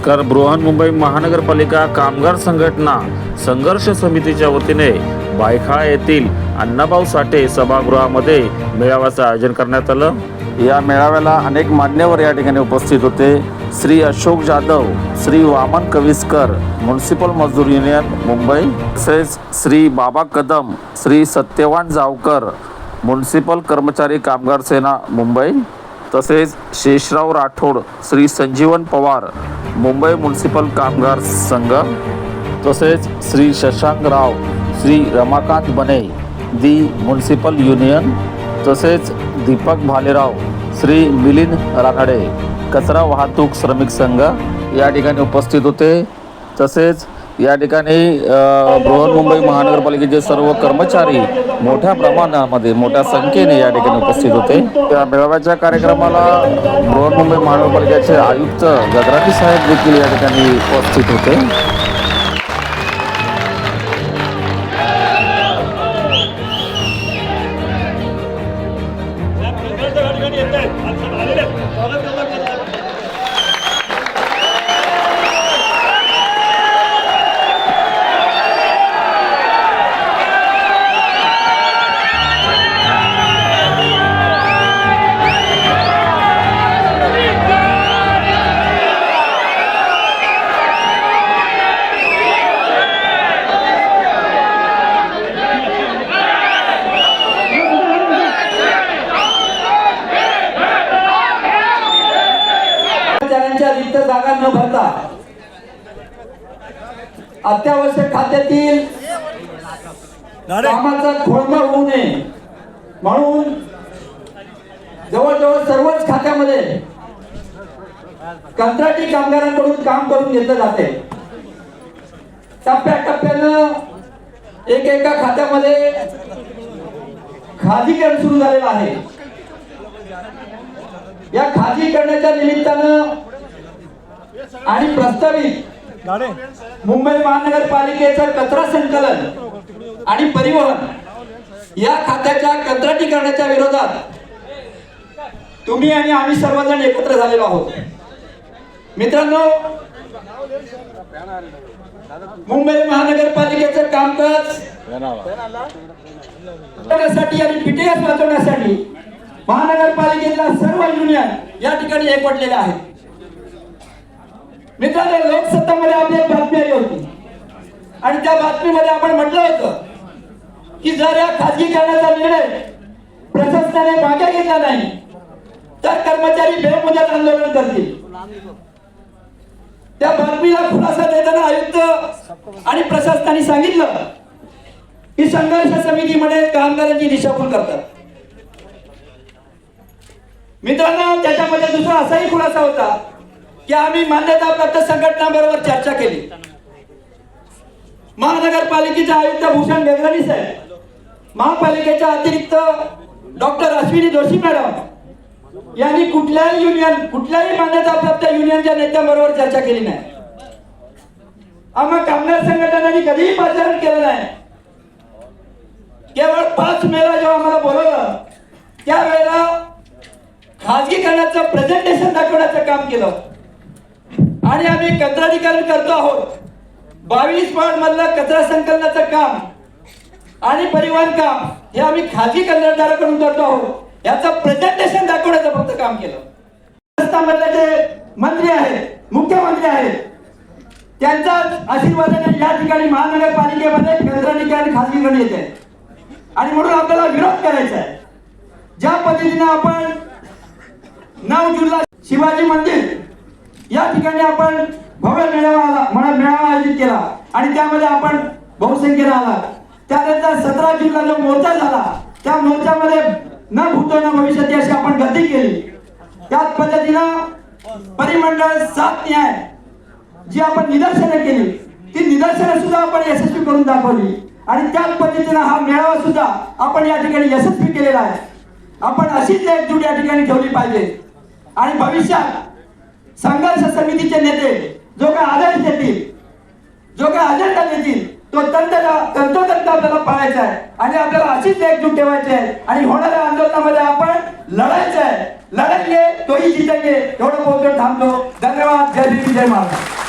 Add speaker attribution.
Speaker 1: नमस्कार. बृहन्मुंबई महानगरपालिका कामगार संघटना संघर्ष समितीच्या वतीने बायखा येथील अण्णाभाऊ साठे सभागृहामध्ये मेळाव्याचं आयोजन करण्यात आलं. या मेळाव्याला अनेक मान्यवर या ठिकाणी उपस्थित होते. श्री अशोक जाधव श्री वामन कविस्कर म्युन्सिपल मजदूर युनियन मुंबई तसेच श्री बाबा कदम श्री सत्यवान जावकर म्युन्सिपल कर्मचारी कामगार सेना मुंबई तसेच शेषराव राठोड श्री संजीवन पवार मुंबई म्युन्सिपल कामगार संघ तसेच श्री शशांक राव श्री रमाकांत बने दी म्युन्सिपल युनियन तसेच दीपक भालेराव श्री मिलिंद रानडे कचरा वाहतूक श्रमिक संघ या ठिकाणी उपस्थित होते. तसेच या ठिकाणी बृहन्मुंबई महानगरपालिकेचे सर्व कर्मचारी मोठ्या प्रमाणामध्ये मोठ्या संख्येने या ठिकाणी उपस्थित होते. या मेळाव्याच्या कार्यक्रमाला बृहन्मुंबई महानगरपालिकेचे आयुक्त गगराटी साहेब देखील या ठिकाणी उपस्थित होते.
Speaker 2: रिक्त जागा न भरता अत्यावश्यक खात्यातील कामाचा खोळंबा होऊ नये. म्हणून जवळजवळ सर्वच खात्यामध्ये कंत्राटी कामगारांकडून काम करून घेतलं जाते. टप्प्याटप्प्यानं एक एका खात्यामध्ये खाजगीकरण सुरू झालेलं आहे. या खाजगीकरणाच्या निमित्तानं आणि प्रस्तावित मुंबई महानगरपालिकेचं कचरा संकलन आणि परिवहन या खात्याच्या कंत्राटीकरणाच्या विरोधात तुम्ही आणि आम्ही सर्वजण एकत्र झालेलो आहोत. मित्रांनो मुंबई महानगरपालिकेचं कामकाज आणि पीटीएस वाचवण्यासाठी महानगरपालिकेतल्या सर्व युनियन या ठिकाणी एकवटलेल्या आहेत. मित्रांनो लोकसत्तामध्ये आपली एक बातमी आली होती. आणि त्या बातमीमध्ये आपण म्हटलं होतं की जर या खाजगीकरणाचा निर्णय प्रशासनाने मागे घेतला नाही तर कर्मचारी बेमुदत आंदोलन करतील. त्या बातमीला खुलासा देताना आयुक्त आणि प्रशासनाने सांगितलं की संघर्ष समितीमध्ये कामगारांची दिशाभूल करतात. मित्रांनो त्याच्यामध्ये दुसरा असाही खुलासा होता की आम्ही मान्यता प्राप्त संघटनांबरोबर चर्चा केली. महानगरपालिकेचे आयुक्त भूषण गगराणी साहेब महापालिकेच्या अतिरिक्त डॉक्टर अश्विनी जोशी मॅडम यांनी कुठल्याही युनियन कुठल्याही मान्यता प्राप्त युनियनच्या नेत्यांबरोबर चर्चा केली नाही. आम्हा कामगार संघटनांनी कधीही पाचारण केलं नाही. केवळ पाच मेला जेव्हा आम्हाला बोलवलं त्यावेळेला खाजगीकरणाचं प्रेझेंटेशन दाखवण्याचं काम केलं. आणि आम्ही कचराधिकरण करतो आहोत. बावीस वार्ड मधलं कचरा संकलनाचं काम आणि परिवहन काम हे आम्ही खाजगी कंत्राटदाराकडून करतो आहोत. याचं प्रेझेंटेशन दाखवण्याचं फक्त काम केलं. जे मंत्री आहेत मुख्यमंत्री आहेत त्यांच्या आशीर्वादाने या ठिकाणी महानगरपालिकेमध्ये कंत्राटीकरण खाजगीकरण आहे आणि म्हणून आपल्याला विरोध करायचा आहे. ज्या पद्धतीने आपण नऊ जूनला शिवाजी मंदिर या ठिकाणी आपण भव्य मेळावा आला म्हणा मेळावा आयोजित केला. आणि त्यामध्ये आपण बहुसंख्येने आला त्यानंतर सतरा जूनला जो मोर्चा झाला त्या मोर्चामध्ये न भूतो न भविष्याची अशी आपण गती केली. त्याच पद्धतीनं परिमंडळ सात न्याय जी आपण निदर्शनं केली ती निदर्शनं सुद्धा आपण यशस्वी करून दाखवली. आणि त्याच पद्धतीनं हा मेळावा सुद्धा आपण या ठिकाणी यशस्वी केलेला आहे. आपण अशीच एकजूट या ठिकाणी ठेवली पाहिजे. आणि भविष्यात संघर्ष समितीचे नेते जो काय आदेश देतील जो काय अजेंडा देतील तो तंत तंतोतंत आपल्याला पाळायचा आहे. आणि आपल्याला अशीच एकजूट ठेवायची आहे. आणि होणाऱ्या आंदोलनामध्ये आपण लढायचं आहे. लढायले तोही जितेंगे. एवढं बोलतो थांबतो धन्यवाद. जय भीम जय महाराज